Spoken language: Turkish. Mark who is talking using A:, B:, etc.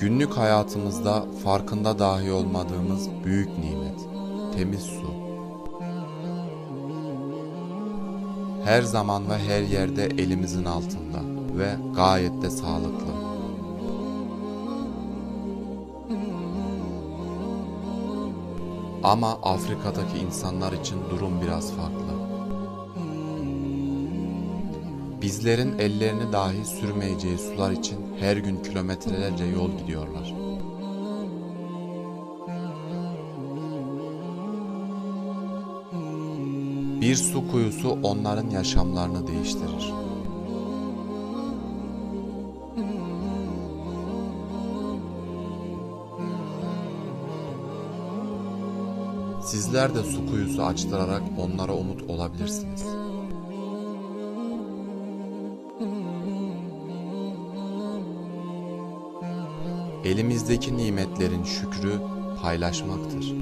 A: Günlük hayatımızda farkında dahi olmadığımız büyük nimet. Temiz su. Her zaman ve her yerde elimizin altında ve gayet de sağlıklı. Ama Afrika'daki insanlar için durum biraz farklı. Bizlerin ellerini dahi sürmeyeceği sular için her gün kilometrelerce yol gidiyorlar. Bir su kuyusu onların yaşamlarını değiştirir. Sizler de su kuyusu açtırarak onlara umut olabilirsiniz. Elimizdeki nimetlerin şükrü paylaşmaktır.